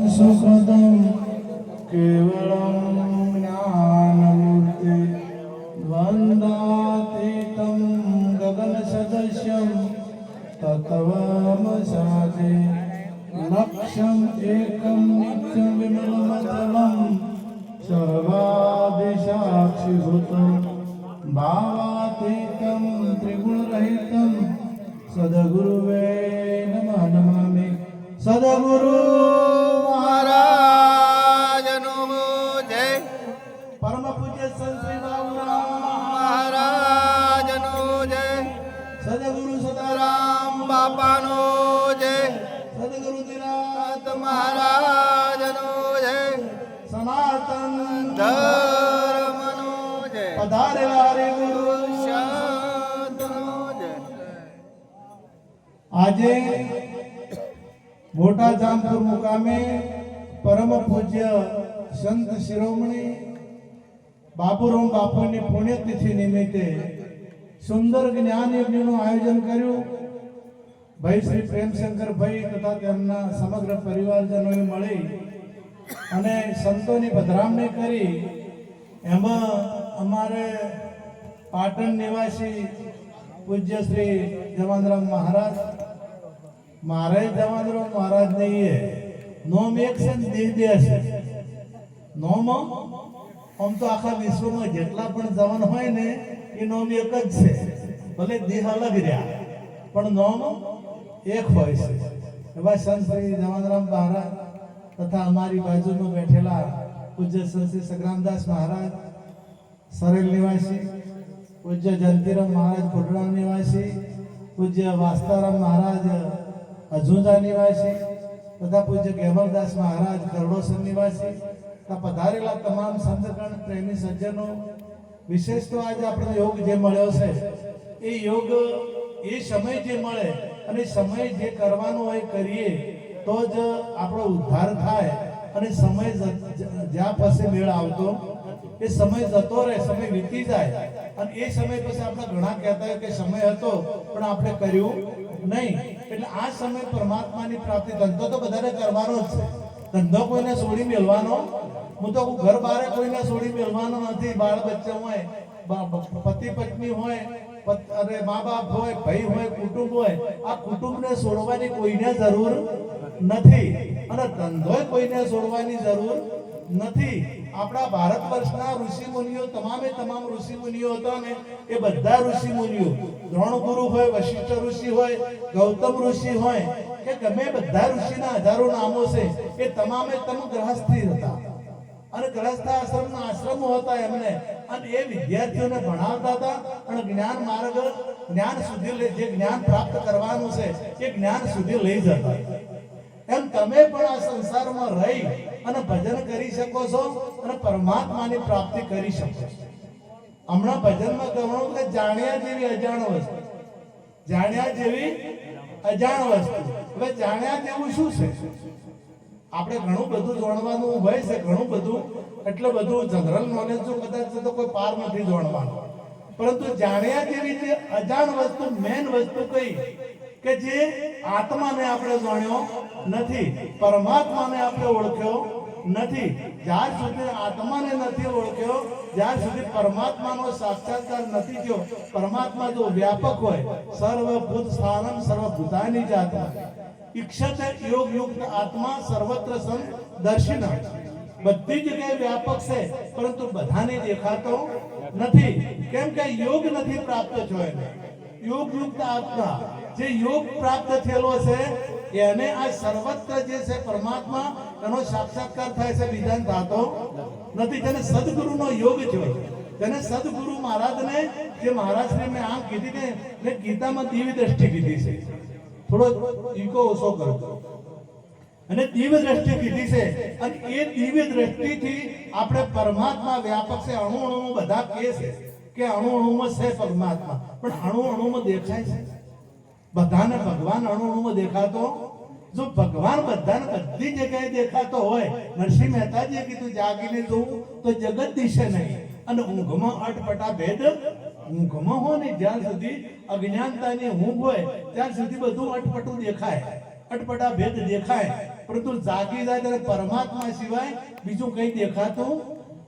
सुखदं केवलं ज्ञानमूर्ति वन्दातीतं गगनसदृशं तत्त्वमसादे આજે મોટા જામપુર મુકામે પરમ પૂજ્ય સંત શિરોમણી બાપુરામ બાપુની પુણ્યતિથિ નિમિત્તે સુંદર જ્ઞાન યજ્ઞનું આયોજન કર્યું. ભાઈ શ્રી પ્રેમશંકરભાઈ તથા તેમના સમગ્ર પરિવારજનોએ મળી અને સંતોની પધરામણી કરી. એમાં અમારે પાટણ નિવાસી પૂજ્ય શ્રી જવાનરામ મહારાજ મારે જવાનરામ મહારાજ નહીં નોમ એક છે ને દેહ બે છે. નોમ આમ? તો આખા વિશ્વમાં જેટલા પણ જવાન હોય ને, એ નોમ એક જ છે. ભલે દેહ અલગ રહ્યા, પણ નોમ એક હોય છે. એવા સંત શ્રી જવાનરામ મહારાજ તથા અમારી બાજુમાં બેઠેલા પૂજ્ય સંત શ્રી સંગ્રામદાસ મહારાજ, સરેલ નિવાસી, પૂજ્ય જયંતિરામ મહારાજ કોટડા નિવાસી, પૂજ્ય વાસ્તારામ મહારાજ અજુંજા નિવાસી, તથા પૂજ્ય ગેમલદાસ મહારાજ કરડોસર નિવાસી, તથા પધારેલા તમામ સંતગણ પ્રેમી સજ્જનો. વિશેષ તો આજે આપણો યોગ જે મળ્યો છે, એ યોગ એ સમય જે મળે અને સમય જે કરવાનો હોય કરીએ, તો જ આપણો ઉદ્ધાર થાય અને સમય જ્યાં પાસે મેળ આવતો, એ સમય જતો રહે, સમય વીતી જાય. અને એ સમય પછી આપણે ઘણા કહેતા હોય કે સમય હતો, પણ આપણે કર્યું નહીં. એટલે આ સમય પરમાત્માની પ્રાપ્તિ. ધંધો તો બધાને કરવાનો જ છે. ધંધો કોઈને છોડી મેળવાનો હું તો ઘર બારે કોઈને છોડી મેળવાનો નથી. બાળ બચ્ચા હોય પતિ પત્ની હોય અરે મા બાપ હોય, ભાઈ હોય, કુટુંબ હોય, આ કુટુંબને છોડવાની કોઈને જરૂર નથી. અને ધંધો કોઈને છોડવાની જરૂર નથી. આપણા ભારત વર્ષના ઋષિ મુનિઓ તમામે તમામ ઋષિ મુનિઓ હતા ને, એ બધા ઋષિ મુનિઓ દ્રોણ ગુરુ હોય, વશિષ્ઠ ઋષિ હોય, ગૌતમ ઋષિ હોય, કે ગમે બધા ઋષિના હજારો નામો છે, એ તમામે તમ ગ્રહસ્થી હતા. અને ગ્રહસ્થ આશ્રમના આશ્રમો હતા એમને. અને એ વિદ્યાર્થીઓને ભણાવતા હતા. અને જ્ઞાન માર્ગ, જ્ઞાન સુધી જે જ્ઞાન પ્રાપ્ત કરવાનું છે, એ જ્ઞાન સુધી લઈ જતા. એમ તમે પણ આ સંસારમાં રહી અને ભજન કરી શકો છો અને પરમાત્માની પ્રાપ્તિ કરી શકો છો. હમણાં ભજનમાં કહેવાનું કે જાણ્યા જેવી અજાણ વસ્તુ. જાણ્યા જેવી અજાણ વસ્તુ. હવે જાણ્યા જેવું શું છે? આપણે ઘણું બધું જાણવાનું હોય છે, ઘણું બધું. એટલે બધું જનરલ નોલેજ જો કદાચ છે તો કોઈ પાર નથી જાણવાનું. પરંતુ જાણ્યા જેવી જે અજાણ વસ્તુ મેન વસ્તુ કઈ? કે જે આત્માને આપણે જાણ્યો નથી, પરમાત્માને આપણે ઓળખ્યો નથી. જ્યાં સુધી આત્માને નથી ઓળખ્યો, જ્યાં સુધી પરમાત્માનો સાક્ષાત્કાર નથી થયો, પરમાત્મા જો વ્યાપક હોય, સર્વભૂત સ્થાનમ સર્વભૂતાની જાત ઈક્ષત યોગ યુક્ત આત્મા સર્વત્ર સમ દર્શિન. બધી જગ્યાએ વ્યાપક છે, પરંતુ બધાને દેખાતો નથી. કેમ કે યોગ નથી પ્રાપ્ત થયો યોગ યુક્ત આત્મા જે યોગ પ્રાપ્ત થયેલો છે એને આ સર્વત્ર જે છે પરમાત્મા, એનો સાક્ષાત્કાર થાય છે બીજાને થતો નથી, જેને સદગુરુનો યોગ થયો તેને સદગુરુ મહારાજને, જે મહારાજને મેં આમ કીધી ને, મેં ગીતામાં દિવ્ય દ્રષ્ટિ કીધી છે. થોડો ઈકો ઓછો કરો. અને દિવ્ય દ્રષ્ટિ કીધી છે. અને એ દિવ્ય દ્રષ્ટિથી આપણે પરમાત્મા વ્યાપક છે. અણુ અણુમાં બધા કહે છે કે અણુ અણુમાં છે પરમાત્મા. પણ અણુ અણુમાં દેખાય છે. બધાને ભગવાન અણુ અણુમાં દેખાતો? જો ભગવાન બધાને બધી જગ્યાએ દેખાતો હોય, નરસિંહ મહેતાજીએ કીધું, જાગીને જોવું તો જગત દિશે નહીં. અને ઊંઘમાં અટપટા ભેદ ઊંઘમાં હો ને જ્યાં સુધી અજ્ઞાનતાની ઊંઘ હોય, ત્યાં સુધી બધું અટપટું દેખાય. અટપટા ભેદ દેખાય. પરંતુ જાગી જાય ત્યારે પરમાત્મા સિવાય બીજું કંઈ દેખાતું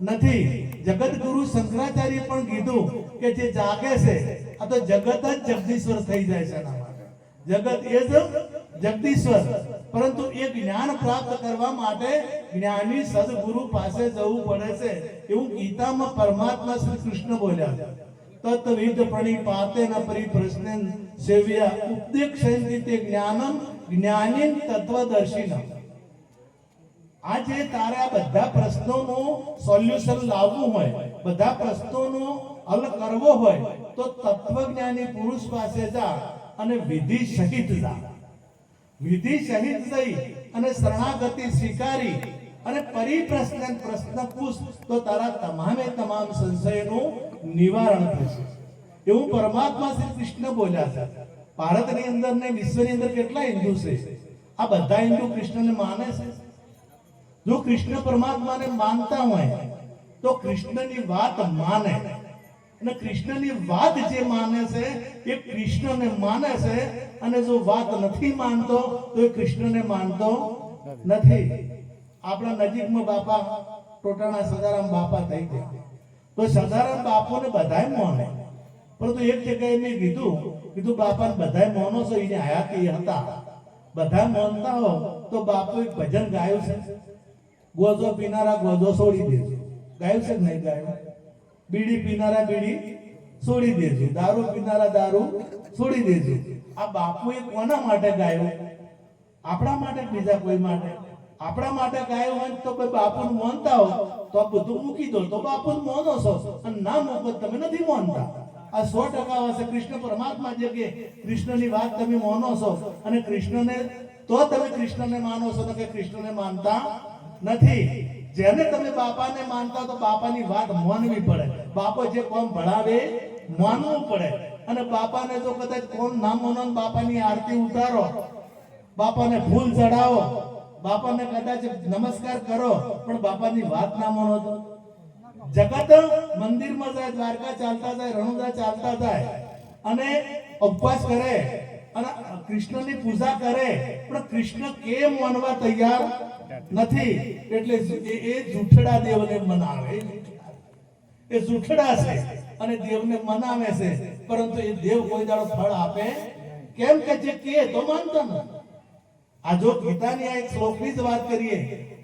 નથી. જગત ગુરુ શંકરાચાર્ય પણ કીધું કે જે જાગે છે, આ તો જગત જ જગદીશ્વર થઈ જાય છે એના જગત એ જ જગદીશ્વર. પરંતુ એ જ્ઞાન પ્રાપ્ત કરવા માટે જ્ઞાની સદગુરુ પાસે જવું પડે છે. એવું ગીતામાં પરમાત્મા શ્રી કૃષ્ણ બોલ્યા. તત્વિદ પ્રણિપાતે પરિપ્રશ્નેન સેવ્યા ઉપદેક્ષયંતિ તે જ્ઞાનમ જ્ઞાનીન તત્વદર્શિનમ. આજે તારે આ બધા સોલ્યુશન લાવવું હોય, બધા પ્રશ્નોનો હલ કરવો હોય, તો તત્વજ્ઞાની પુરુષ પાસે જા. અને વિધિ સહિત જા. વિધિ સહિત જઈ અને શરણાગતિ સ્વીકારી અને પરિપ્રશ્ન પ્રશ્ન પૂછ તો તારા તમામે તમામ સંશયનું નિવારણ થશે. એવું પરમાત્મા શ્રી કૃષ્ણ બોલ્યા છે. ભારતની અંદર ને વિશ્વની અંદર કેટલા હિન્દુ છે? આ બધા હિન્દુ કૃષ્ણને માને છે? જો કૃષ્ણ પરમાત્માને માનતા હોય, તો કૃષ્ણની વાત માને. અને કૃષ્ણની વાત જે માને છે, એ કૃષ્ણને માને છે, અને જો વાત નથી માનતો, તો એ કૃષ્ણને માનતો નથી. આપણા નજીકમાં બાપા ટોટાણા સદારામ બાપા થઈ ગયા. તો સદારામ બાપોને બધાય મોને. પરંતુ એક જગ્યાએ મેં કીધું કીધું, બાપાને બધાય મોનો છો, એને હયાતી હતા. બધા માનતા હો, તો બાપુ એક ભજન ગાયું છે. ગોજો પીનારા ગોજો છોડી દેજો. ગાયું છે કે નહીં ગાયું? બીડી પીનારા બીડી છોડી દેજો. દારૂ પીનારા દારૂ છોડી દેજો. આ બાપુએ કોના માટે ગાયું? આપણા માટે બીજા કોઈ માટે? આપણા માટે ગાયું હોય તો બાપુને માનતા હો તો બધું મૂકી દો. તો બાપુને માનો છો. અને ના મોકો તમે નથી માનતા. આ સો ટકા હશે કૃષ્ણ પરમાત્મા જે કે કૃષ્ણની વાત તમે માનો છો. અને કૃષ્ણને તો તમે કૃષ્ણને માનો છો તો કે કૃષ્ણને માનતા નથી. જેને તમે બાપાને માનતા તો બાપાની વાત માનવી પડે. બાપો જે કોમ ભણાવે, માનવું પડે. અને બાપાને જો કદાચ કોમ ના માનો બાપાની આરતી ઉતારો, બાપાને ફૂલ ચડાવો, બાપાને કદાચ નમસ્કાર કરો, પણ બાપાની વાત ના માનો તો જગત મંદિરમાં જાય, દ્વારકા ચાલતા જાય, રણુદા ચાલતા જાય, અને ઉપવાસ કરે, અને કૃષ્ણની પૂજા કરે, પણ કૃષ્ણ કેમ માનવા તૈયાર નથી? એટલે એ જૂઠડા દેવને મનાવે. એ જૂઠડા છે અને દેવને મનાવે છે. પરંતુ એ દેવ કોઈ દાડો ફળ આપે કેમ કે જે કે તો માનતા ન. આ જો ગીતાની આ એક શ્લોકની જ વાત કરીએ,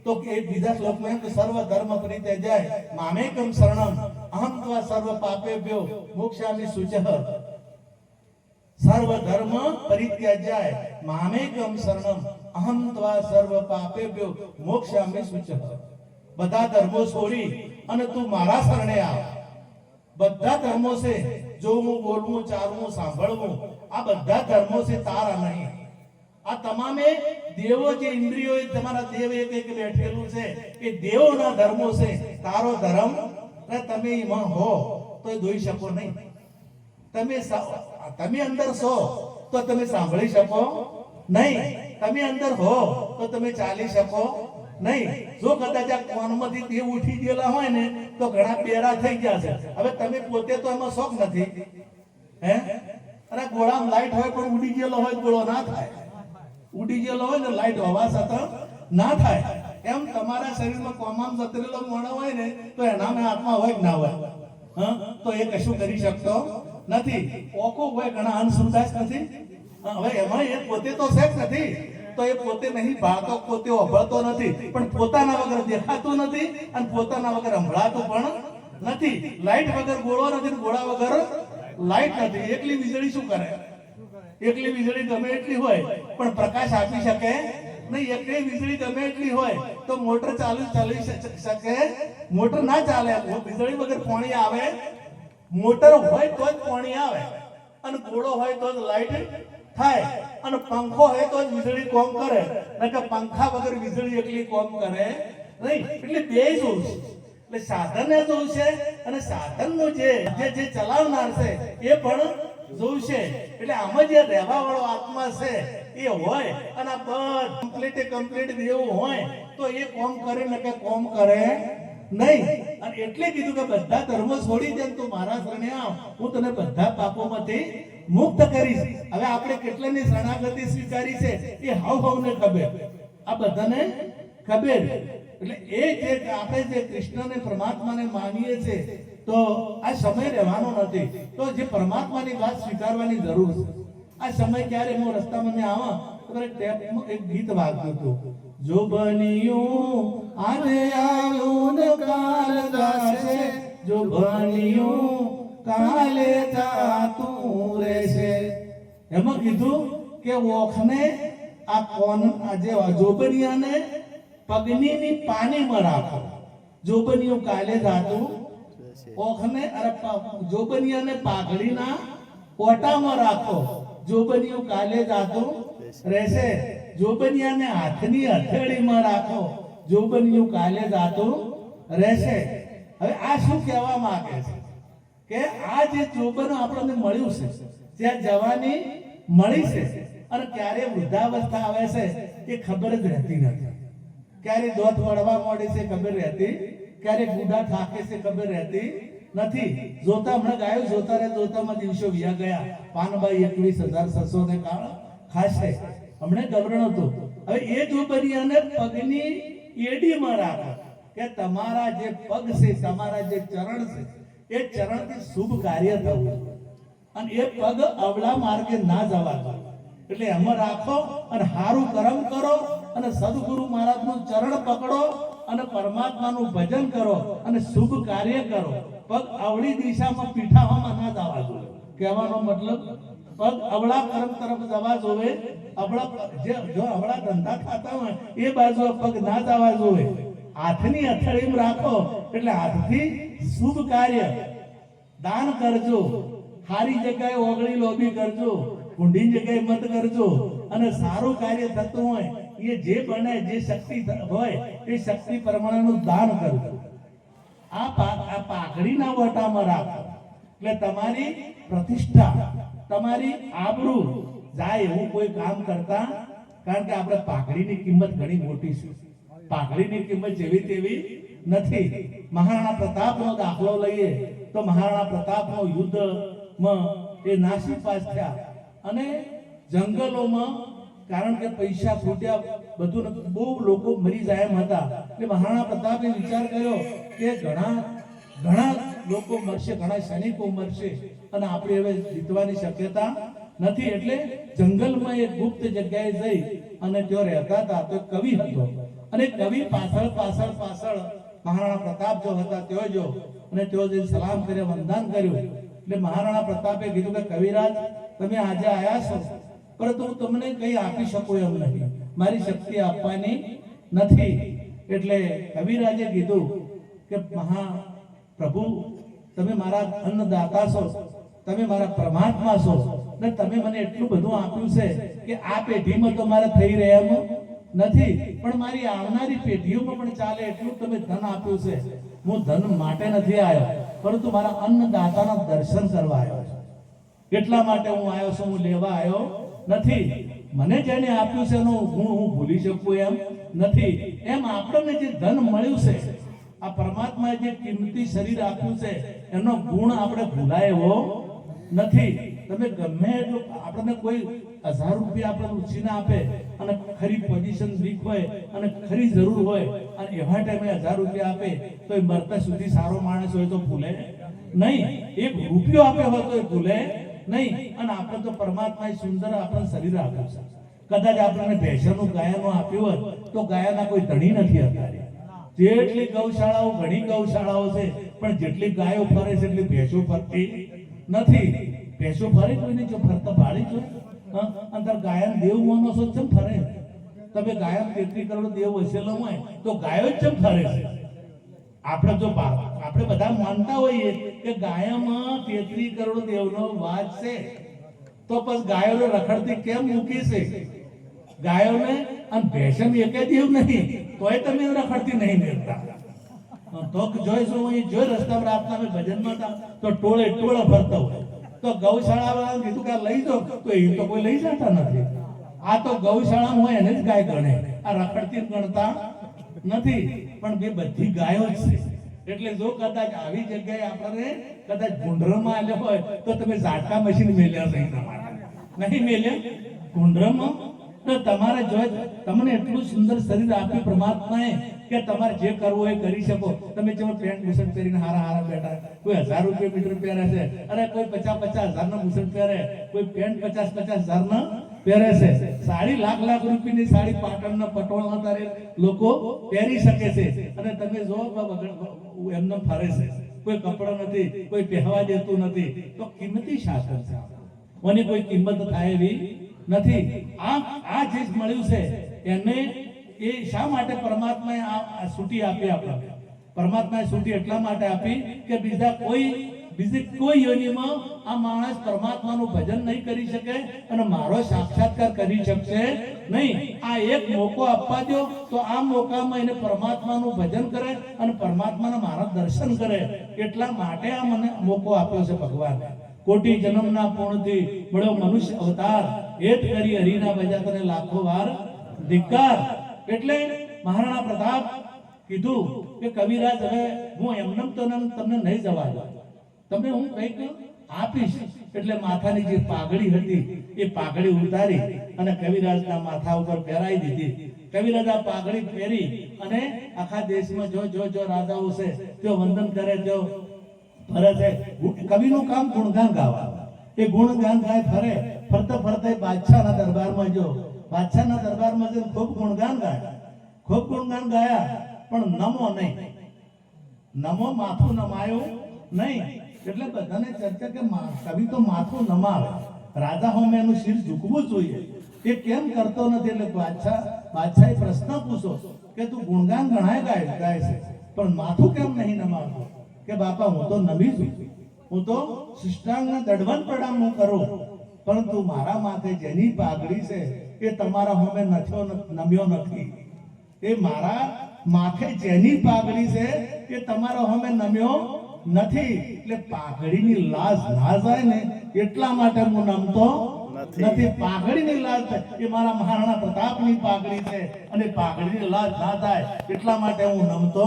તો કે બીજા શ્લોકમાં એમ કે સર્વ ધર્મ પરિત્યજાય, મામેકમ શરણમ, અહમ ત્વા સર્વ પાપેભ્યો મોક્ષામિ શુચઃ. સર્વ ધર્મ પરિત્યજાય, મામેકમ શરણમ, અહમ ત્વા સર્વ પાપેભ્યો મોક્ષામિ શુચઃ. બધા ધર્મો છોડી અને તું મારા શરણે આવ. બધા ધર્મો છે, જોવું, બોલવું ચાલવું સાંભળવું, આ બધા ધર્મો છે તારા નહીં. આ તમામે દેવો જે ઇન્દ્રિયો તમારા દેવ એક એક બેઠેલું છે, એ દેવોના ધર્મો છે, તારો ધર્મ ને તમે એમાં હો તો જોઈ શકો નહીં. તમે તમે અંદર છો, તો તમે સાંભળી શકો નહીં. તમે અંદર હો, તો તમે ચાલી શકો નહીં. જો કદાચ આ કોનમાંથી તે ઉઠી ગયેલા હોય ને, તો ઘણા પેરા થઈ ગયા છે. હવે તમે પોતે તો એમાં શોખ નથી. હે? અરે ગોળામાં લાઈટ હોય પણ ઉડી ગયેલો હોય ગોળો ના થાય. ઉડી ગયેલો હોય ને લાઈટ હવા સાથે ના થાય. એમ તમારા શરીરમાં કોમામ જતરેલો મોણો હોય ને, તો એનામાં આત્મા હોય કે ના હોય? હા? તો એ કશું કરી શકતો નથી. ઓકો હોય, ઘણા અનસુરદાસ નથી. હવે એમાં એ પોતે તો જ નથી. તો એ પોતે નહીં ભાળતો પોતે ઓભળતો નથી. પણ પોતાના વગર દેખાતો નથી અને પોતાના વગર સંભળાતું પણ નથી. લાઈટ વગર ગોળો નથી ગોળા વગર લાઈટ નથી. એકલી વીજળી શું કરે? એકલી વીજળી ગમે એટલી હોય, પણ પ્રકાશ આપી શકે નહીં. એકલી વીજળી ગમે એટલી હોય તો મોટર ચાલુ ચાલી શકે. મોટર ના ચાલે. વીજળી વગર પાણી આવે. મોટર હોય તો જ પાણી આવે. અને ગોળો હોય તો જ લાઈટ થાય. અને પંખો હોય તો વીજળી કોમ કરે. નકર પંખા વગર વીજળી એકલી કોમ કરે નહીં. એટલે બે છે. એટલે સાધન એ જોવું છે અને સાધનનું નું જે જે ચલાવનાર છે એ પણ જોવું છે. એટલે આમાં જે રહેવા વાળો આત્મા છે એ હોય અને આ બધ કમ્પ્લીટ કમ્પ્લીટ દેવું હોય તો એ કોમ કરે ને કે કોમ કરે નહીં. અને એટલે કીધું કે બધા ધર્મો છોડી દે ને મારા શરણે આવ. હું તને બધા પાપોમાંથી મુક્ત કરીશ. હવે આપણે કેટલાની શરણાગતિ સ્વીકારી છે એ હવ હવને ખબર. આ બધાને ખબર. એટલે એ જે આપણે જે કૃષ્ણને પરમાત્માને માનીએ છીએ તો આ સમય રહેવાનો નથી. તો જે પરમાત્માની વાત સ્વીકારવાની જરૂર છે. આ સમય ક્યારે હું રસ્તામાં આવા, તો એક ગીત વાગતું હતું. જો બન્યું આજે આવ્યું કાલ કાલે જાતું રહેશે. એમાં કીધું કે ઓખને આ કોન આજે જોબનિયાને પગનીની પાણીમાં રાખો જોબનિયું કાલે જાતું ઓખને અરે જોબનિયાને પાઘડીના ઓટામાં રાખો. જોબનિયું કાલે જાતું રહેશે. જોબનિયાને હાથની હથેળીમાં રાખો. જોબનિયું કાલે જાતું રહેશે. હવે આ શું કહેવા માંગે છે? કે આ જે જોબન આપણને મળ્યું છે ત્યાં જવાની મળી છે અને ક્યારે વૃદ્ધાવસ્થા આવે છે એ ખબર જ રહેતી નથી. ક્યારે દોત વળવા મળે છે ખબર રહેતી ક્યારે ગુડા થાકે છે ખબર રહેતી નથી. જોતા હમણાં ગાયો, જોતા રહે, જોતામાં દિવસો વ્યા ગયા. પાનબાઈ એકવીસ હજાર છસો ને કાળ ખાશે. હમણે ગવરણ હતું. હવે એ જોબનિયાને પગની એડીમાં રાખો. કે તમારા જે પગ છે, તમારા જે ચરણ છે, એ ચરણથી શુભ કાર્ય થવું અને એ પગ અવળા માર્ગે ના જવા એટલે એમાં રાખો અને સારું કર્મ કરો અને સદગુરુ મહારાજનું ચરણ પકડો અને પરમાત્માનું ભજન કરો અને શુભ કાર્ય કરો. પગ અવળી દિશામાં પીઠાવામાં ના જવા દો. કહેવાનો મતલબ પગ અવળા કર્મ તરફ જવા જોવે અવળા જે, જો અવળા ધંધા ખાતા હોય, એ બાજુ પગ ના જવા જોવે. હાથની અથડીમ રાખો, એટલે હાથથી શુભ કાર્ય. દાન કરજો. સારી જગ્યાએ ઓગળી લોબી કરજો. ઊંડી જગ્યાએ મત કરજો. અને સારું કાર્ય થતું હોય, એ જે બને, જે શક્તિ હોય, એ શક્તિ પ્રમાણેનું દાન કરજો. આ પાઘડીના વટામાં રાખો. એટલે તમારી પ્રતિષ્ઠા તમારી આબરૂ જાય એવું કોઈ કામ કરતા? કારણ કે આપણે પાઘડીની કિંમત ઘણી મોટી છે. પાઘડીની કિંમત જેવી તેવી નથી. મહારાણા પ્રતાપનો દાખલો લઈએ તો મહારાણા પ્રતાપનો યુદ્ધમાં એ નાસી પાસ થયા. અને જંગલોમાં કારણ કે પૈસા ફૂટ્યા બધું બહુ લોકો મરી જાય એમ હતા. એટલે મહારાણા પ્રતાપે વિચાર કર્યો કે ઘણા ઘણા લોકો મરશે, ઘણા સૈનિકો મરશે. અને આપણે હવે જીતવાની શક્યતા નથી એટલે જંગલમાં એક ગુપ્ત જગ્યાએ જઈ અને ત્યાં રહેતા હતા. તો કવિ હતો. અને કવિ પાછળ પાછળ પાછળ મહારાણા પ્રતાપ જો હતા, તેઓ જો અને તેઓ જઈને સલામ કર્યા, વંદન કર્યું. એટલે મહારાણા પ્રતાપે કીધું કે, કવિરાજ, તમે આજે આયા છો. પરંતુ હું તમને કઈ આપી શકું એમ નહીં. મારી શક્તિ આપવાની નથી. એટલે કવિરાજે કીધું કે મહા પ્રભુ તમે મારા અન્નદાતા છો. તમે મારા પરમાત્મા છો. ને તમે મને એટલું બધું આપ્યું છે કે આ પેઢીમાં તો મારે થઈ રહ્યા નથી. પણ મારી આવનારી પેઢીઓમાં પણ ચાલે એટલું તમે ધન આપ્યું છે. હું ધન માટે નથી આવ્યો, પરંતુ મારા અન્નદાતાના દર્શન કરવા આવ્યો છું. એટલા માટે હું આવ્યો છું, હું લેવા આવ્યો નથી. મને જેને આપ્યું છે એનો ગુણ હું ભૂલી શકું એમ નથી. એમ આપણને જે ધન મળ્યું છે, આ પરમાત્માએ જે કિંમતી શરીર આપ્યું છે, એનો ગુણ આપણે ભૂલાય એવો નથી. તમે ગમે એટલું આપણને કોઈ હજાર રૂપિયા આપણે ઉછીને આપે અને ખરી પોઝિશન વીક હોય અને ખરી જરૂર હોય અને એવા ટાઈમે હજાર રૂપિયા આપે તો એ મરતા સુધી સારો માણસ હોય તો ભૂલે નહીં. એક રૂપિયો આપે હોય તો એ ભૂલે નહીં. અને આપણે તો પરમાત્માએ સુંદર આપણને શરીર આપ્યું છે. કદાચ આપણને ભેંસનું ગાયનું આપ્યું હોય તો ગાયના કોઈ ધણી નથી અત્યારે. જેટલી ગૌશાળાઓ ઘણી ગૌશાળાઓ છે, પણ જેટલી ગાયો ફરે છે, એટલી ભેંસો ફરતી નથી. ભેંસો ફરે કોઈને? જો ફરતા ભાળી જો અંદર ગાયન દેવ માનો છો ચમ ફરે? તમે ગાયન તેત્રી કરોડ દેવ વસેલો હોય, તો ગાયો જ ચમ ફરે છે? આપણે જો આપણે બધા માનતા હોઈએ કે ગાયમાં તેત્રી કરોડ દેવનો વાસ છે, તો પછી ગાયોને રખડતી કેમ મૂકી છે? ગાયોને અને ભેંસને એકે દેવ નહીં, તોય તમે રખડતી નહીં દેતા તો જોઈશું અહીં જોઈ રસ્તા પર આપતા અમે ભજનમાં તો ટોળે ટોળે ફરતા હોય. તો ગૌશાળા કીધું કે લઈ દો તો એ તો કોઈ લઈ જતા નથી. આ તો ગૌશાળા હોય એને જ ગાય ગણે. આ રખડતી ગણતા નથી, પણ બે બધી ગાયો જ છે. એટલે જો કદાચ આવી જગ્યાએ આપણને કદાચ ગુંડરમાં આલ્યો હોય, તો તમે ઝાટકા મશીન મેલ્યા નહીં તમારે. નહીં મેલ્યા? ગુંડરમાં તો તમારે જો તમને એટલું સુંદર શરીર આપ્યું પરમાત્માએ કે તમારે જે કરવું એ કરી શકો. તમે જેવો પેન્ટ બુશર્ટ પહેરીને હારા હારા બેઠા, કોઈ હજાર રૂપિયા મીટર પહેરે છે, અરે કોઈ પચાસ પચાસ હજાર નો બુશર્ટ પહેરે, કોઈ પેન્ટ પચાસ પચાસ હજાર નો પહેરે છે. સાડી લાખ લાખ રૂપિયાની સાડી પાટણના પટોળના તારે લોકો પહેરી શકે છે. અને તમે જો એમને ફરે છે. કોઈ કપડો નથી, કોઈ પહેરવા દેતું નથી. તો કિંમતી શાસન છે ઓની કોઈ કિંમત થાય એવી નથી. આ આ જે મળ્યું છે, એને એ શા માટે પરમાત્માએ આ છૂટી આપી આપણને? પરમાત્માએ છૂટી એટલા માટે આપી કે બીજા કોઈ બીજી કોઈ યોનિમાં આ માણસ પરમાત્માનું ભજન નહીં કરી શકે અને મારો સાક્ષાત્કાર કરી શકશે નહીં. આ એક મોકો આપવા દો તો આ મોકામાં એને પરમાત્માનું ભજન કરે અને પરમાત્માના મારા દર્શન કરે. એટલા માટે આ મને મોકો આપ્યો છે ભગવાન. કોટી જન્મના પૂર્ણથી મળ્યો મનુષ્ય અવતાર. હેત કરી હરિના ભજા તને લાખો વાર ધિક્કાર. એટલે મહારાણા પ્રતાપ કીધું કે, કવિરાજ, હવે હું એમનેમ તો તમને નહીં જવા દઉં. તમને હું કંઈક આપીશ. એટલે માથાની જે પાઘડી હતી, એ પાઘડી ઉતારી અને કવિરાજના માથા ઉપર પહેરાઈ દીધી. કવિરાજ પાઘડી પહેરી અને આખા દેશમાં જો જો જો રાજાઓ છે, તેઓ વંદન કરે, તેઓ ફરે કવિનું કામ ગુણગાન ગાવા. એ ગુણગાન ગાય ફરે. ફરતે ફરતે બાદશાહના દરબારમાં જો બાદશાહના દરબારમાં જઈને ખૂબ ગુણગાન ગાયા. ખૂબ ગુણગાન ગાયા, પણ નમો નહીં. નમો માથું નમાયું નહીં. એટલે બધાને ચર્ચા કે કવિ તો માથું નમાવે. રાજા હોમે એનું શિર ઝૂકવું જોઈએ. એ કેમ કરતો નથી? એટલે બાદશાહ બાદશાહે પ્રશ્ન પૂછો કે તું ગુણગાન ગણાય ગાય ગાય છે. પણ માથું કેમ નહીં નમાવતો? કે બાપા હું તો નમી છું. હું તો શિષ્ટાંગના દડવન પ્રણામ હું કરું પરંતુ મારા માથે જેની પાઘડી છે એ તમારા હોમે નથ્યો નમ્યો નથી. એ મારા માથે જેની પાઘડી છે એ તમારા હોમે નમ્યો નથી. એટલે પાઘડીની લાજ ના જાય ને એટલા માટે હું નમતો નથી. પાઘડીની લાજ થાય. એ મારા મહારાણા પ્રતાપની પાઘડી છે અને પાઘડીની લાજ ના થાય એટલા માટે હું નમતો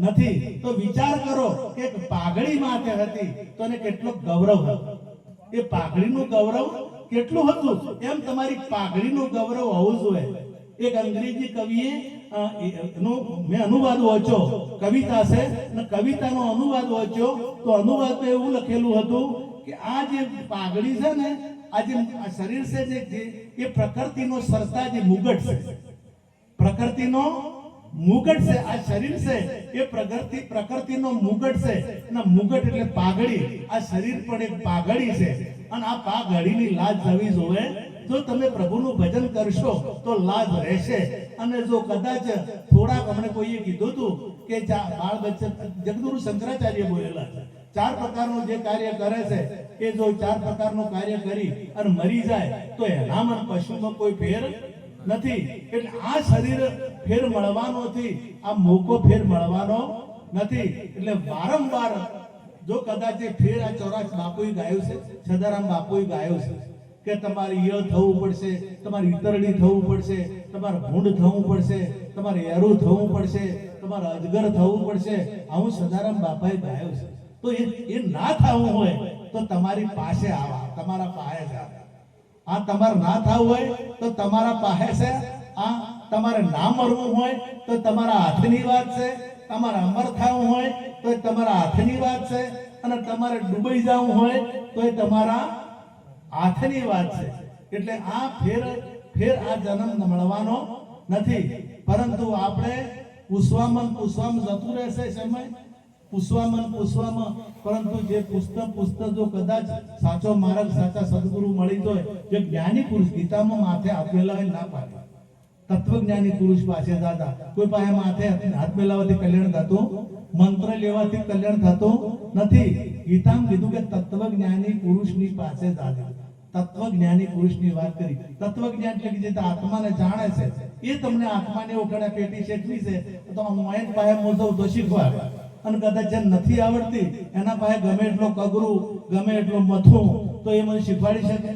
નથી. તો વિચાર કરો કે પાઘડી માથે હતી, તો એને કેટલો ગૌરવ હતો. એ પાઘડીનું ગૌરવ કેટલું હતું? એમ તમારી પાઘડીનું ગૌરવ હોવું જોઈએ. એક અંગ્રેજી કવિએ મેં અનુવાદ વાંચ્યો. કવિતા છે, અને કવિતાનો અનુવાદ વાંચ્યો. તો અનુવાદમાં એવું લખેલું હતું કે આ જે પાઘડી છે ને, આ જે શરીર છે જે- એ પ્રકૃતિનો સરતા જે મુગટ છે. પ્રકૃતિનો મુગટ છે, આ શરીર છે, એ પ્રગતિ, પ્રકૃતિનો મુગટ છે. અને મુગટ એટલે પાઘડી. આ શરીર પણ એક પાઘડી છે. અને આ પાઘડીની લાજ થવી જોવે. જો તમે પ્રભુનું ભજન કરશો, તો લાજ રહેશે. અને જો કદાચ થોડાક અમને કોઈએ કીધું હતું કે બાળ બચ્ચન, જગદુરુ શંકરાચાર્ય બોલેલા છે. ચાર પ્રકારનું જે કાર્ય કરે છે, એ જો ચાર પ્રકારનું કાર્ય કરી અને મરી જાય, તો અને પશુમાં કોઈ ફેર નથી. એટલે આ શરીર ફેર મળવાનો નથી. આ મોકો ફેર મળવાનો નથી. એટલે વારંવાર જો કદાચ ફેર આ ચોરાસ બાપુએ ગાયું છે, સદારામ બાપુએ ગાયું છે, કે તમારે ય થવું પડશે, તમારે ઈતરડી થવું પડશે, તમારે ભૂંડ થવું પડશે, તમારે એરું થવું પડશે, તમારે અજગર થવું પડશે. આવું સદારામ બાપાએ ગાયું છે. તો એ ના થવું હોય, તો તમારી પાસે આવા, તમારા પાસે આવે. આ તમારે ના થવું હોય તો તમારા પાસે છે. આ તમારે ના મરવું હોય તો તમારા હાથની વાત છે. તમારે અમર થવું હોય તો એ તમારા હાથની વાત છે. અને તમારે ડૂબી જવું હોય તો એ તમારા હાથની વાત છે. એટલે આ ફેર ફેર આ જન્મ મળવાનો નથી. પરંતુ આપણે પુષ્વામન પુષ્વામ જતું રહેશે સમય. પુષ્વામન પૂછવામાં, પરંતુ જે પુસ્તક પુસ્તક જો કદાચ સાચો માર્ગ, સાચા સદગુરુ મળી જાય, જે જ્ઞાની પુરુષ ગીતામાં માથે હાથ મેલાવી ના પાડે. તત્વજ્ઞાની પુરુષ પાસે દાદા, કોઈ પાસે માથે હાથ મેલાવવાથી કલ્યાણ થતું મંત્ર લેવાથી કલ્યાણ થતું નથી. ગીતામાં કીધું કે તત્વજ્ઞાની પુરુષની પાસે દાદા. તત્વજ્ઞાની પુરુષની વાત કરી. તત્વજ્ઞાન એટલે કે જે આત્માને જાણે છે. એ તમને આત્માને ઓગળે પેટી શેકવી છે. તો મોયન પાસે મોજવ તો શીખવાડે. અને કદાચ જે નથી આવડતી, એના પાસે ગમે એટલો કગરું, ગમે એટલો મથું, તો એ મને શીખવાડી શકે.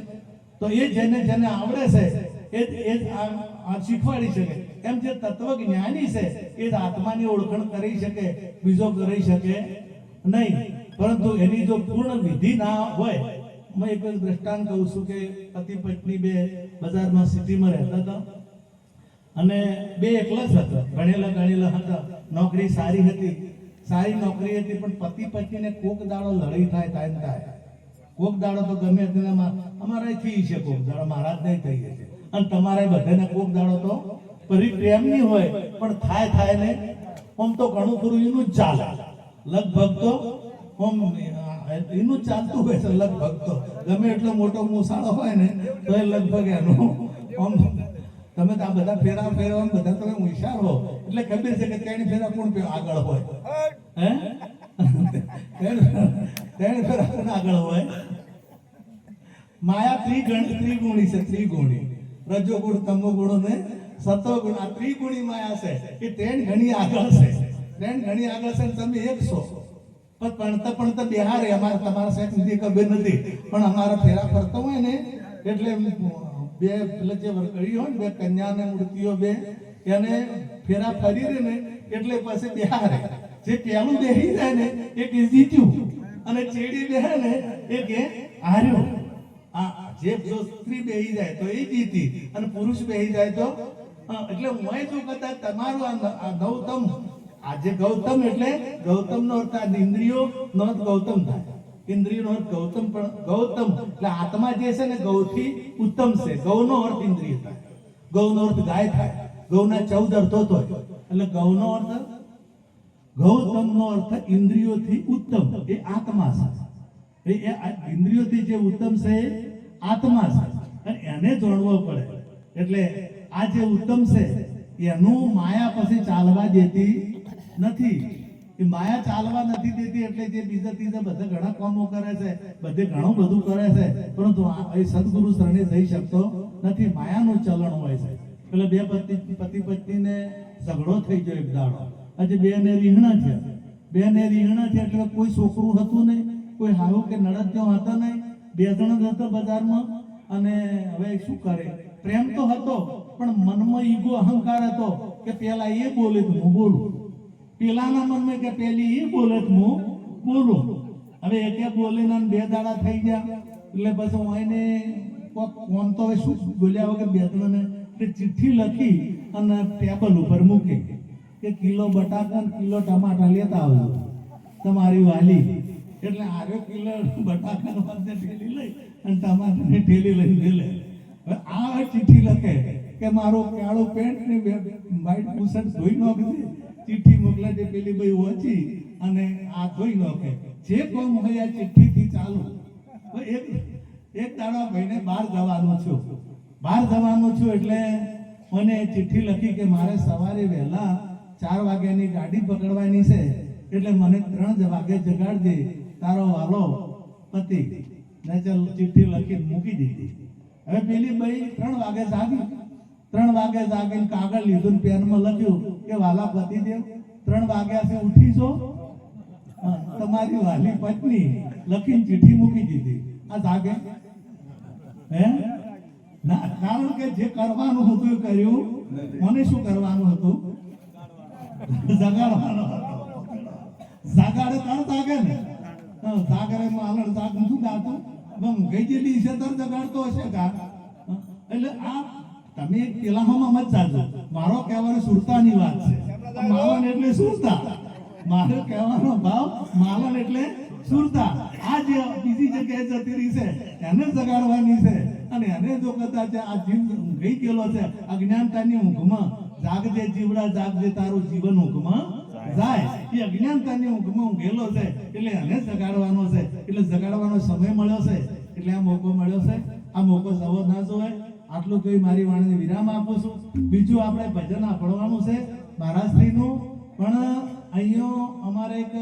તો એ જેને જેને આવડે છે, એ એ આ શીખવાડી શકે. એમ જે તત્વજ્ઞાની છે, એ જ આત્માની ઓળખણ કરી શકે, બીજો કરી શકે નહીં. પરંતુ એની જો પૂર્ણ વિધિ ના હોય, હું એક દ્રષ્ટાંત કહું છું કે પતિ પત્ની બે બજારમાં સિટીમાં રહેતા હતા. અને બે એકલા જ હતા. ભણેલા ગણેલા હતા. નોકરી સારી હતી. સારી નોકરી હતી, પણ પતિ પત્નીને કોક દાડો લડાઈ થાય થાય ને થાય કોક દાડો તો ગમે તેને અમારે થઈ છે કોક દાડો મારા જ નહીં થઈ છે. અને તમારે બધાને કોક દાડો તો ફરી પ્રેમ નહીં હોય, પણ થાય થાય ને આમ તો ઘણું ખરું, એનું ચાલે. લગભગ તો આમ એનું ચાલતું હોય છે લગભગ તો. ગમે એટલો મોટો મુસાળો હોય ને તો એ લગભગ એનું. આમ, તમે તો આ બધા ફેરા ફેરવા બધા તમે હોશિયાર હો. એટલે ખબર છે કે તેની ફેરા કોણ પે- આગળ હોય? હે? તેની ફેરા કોણ આગળ હોય? માયા ત્રિગણ ત્રિગુણી છે, ત્રિગુણી. રજોગુણ, તમોગુણ ને સતોગુણ. આ ત્રિગુણી માયા છે, એ ત્રણ ઘણી આગળ છે. ત્રણ ઘણી આગળ છે તમે એક છો. પણ ભણતા ભણતા બિહારે અમારે તમારા સાહેબ સુધી ખબર નથી. પણ અમારા ફેરા ફરતો હોય ને, એટલે બે, એટલે જે વરકડી હોય ને, બે કન્યા ને મૂર્તિઓ બે એને ફેરા ફરી રહે ને એટલે પાસે બિહારે જે પેલું બેહી જાય ને, એ જીત્યું. અને ચેડી બેહે ને, એ હાર્યો. આ જે જો સ્ત્રી બેહી જાય તો એ જીતી. અને પુરુષ બેહી જાય તો? એટલે હું જો કદાચ તમારું આ ગૌતમ. આજે ગૌતમ એટલે ગૌતમ નો અર્થ ઇન્દ્રિયો નો ગૌતમ થાય. ઇન્દ્રિયો નો અર્થ ગૌતમ પણ ગૌતમ. એટલે આત્મા જે છે ને ગૌથી ઉત્તમ છે. ગૌ નો અર્થ ઇન્દ્રિય થાય. ગૌ નો અર્થ ગાય થાય. ગૌના ચૌદ અર્થો તો એટલે ગૌ અર્થ ગૌતમ નો અર્થ ઇન્દ્રિયોથી ઉત્તમ, એ આત્મા છે. એ ઇન્દ્રિયોથી જે ઉત્તમ છે, એ આત્મા છે. અને એને જોડવો પડે. એટલે આ જે ઉત્તમ છે, એનું માયા પછી ચાલવા દેતી નથી. એ માયા ચાલવા નથી દેતી એટલે જે બીજા ત્રીજા બધા ઘણા કામો કરે છે, બધે ઘણું બધું કરે છે, પરંતુ એ સદગુરુ શરણે જઈ શકતો નથી. માયાનું ચલણ હોય છે. એટલે બે પતિ પતિ પત્નીને ઝઘડો થઈ ગયો એક દાડો. આજે બે ને રીહણા છે બે ને રીહણા છે એટલે કોઈ છોકરું હતું નહીં, કોઈ હારું કે નડદ ત્યાં હતા નહીં. બે જણ જ હતો બજારમાં અને હવે શું કરે? પ્રેમ તો હતો, પણ મનમાં ઈગો અહંકાર હતો કે પેલા એ બોલે તો હું બોલું. પેલાના મનમાં કે પેલી એ બોલે તો હું બોલું. હવે એકે બોલીને આમ બે દાડા થઈ ગયા. એટલે પછી હું કોમ તો હવે શું બોલ્યા વગર બે ત્રણને તે ચિઠ્ઠી લખી અને ટેબલ ઉપર મૂકી કે કિલો બટાકા ને કિલો ટમાટા લેતા આવજો. તમારી વાલી. એટલે આર્યો કિલો બટાકાનો વાતે ઠેલી લઈ અને ટમાટાને ઠેલી લઈને લે આ ચિઠ્ઠી લખે કે મારો કાળો પેન્ટ ને વ્હાઈટ બુશર્ટ ધોઈ નાખજે. ચિઠ્ઠી મોકલે છે પેલી ભાઈ ઓછી અને આ ધોઈ નાખે. જે કોમ હોય આ ચિઠ્ઠીથી ચાલુ. એક એક દાડો ભાઈને બહાર જવાનો છું. બહાર જવાનું છું એટલે મને ચિઠ્ઠી લખી કે મારે સવારે વહેલા ચાર વાગ્યાની ગાડી પકડવાની છે, એટલે મને ત્રણ વાગે જગાડજે તારો વાલો પતિ. ને ચાલ ચિઠ્ઠી લખીને મૂકી દીધી. હવે પેલી ભાઈ ત્રણ વાગે જાગી. ત્રણ વાગે જાગીને કાગળ લીધું પેનમાં લખ્યું કે વાલા પતિ દેવ ત્રણ વાગ્યા છે ઉઠી છો તમારી વાલી પત્ની લખીને ચિઠ્ઠી મૂકી દીધી. આ જાગે? હે? ના કારણ કે જે કરવાનું હતું એ કર્યું. મને શું કરવાનું હતું? જગાડવાનું જાગાડે તાર જાગે ને? જાગરે માલણ જાગ શું ગાતું. બમ ગઈ જેલી છે તર જગાડતો હશે કા એટલે આ તમે પેલા મત જાજો. મારો કહેવાનો સુરતાની વાત છે. માલણ એટલે સુરતા. મારો કહેવાનો ભાવ માલણ એટલે સુરતા. આ જે બીજી જગ્યાએ જતી રહી છે એને જગાડવાની છે. અને એને જો કદાચ આ જીવ ગઈ ગયેલો છે અજ્ઞાનતાની ઊંઘમાં જાગજે જીવડા જાગજે તારું જીવન ઊંઘમાં જાય. એ અજ્ઞાનતાની ઊંઘમાં ઊંઘેલો છે એટલે એને જગાડવાનો છે. એટલે જગાડવાનો સમય મળ્યો છે એટલે આ મોકો મળ્યો છે. આ મોકો સવો ના જોવે. આટલું કહી મારી વાણીને વિરામ આપું છું. બીજું આપણે ભજન આપણવાનું છે મહારાજશ્રીનું પણ અહીંયા અમારે એક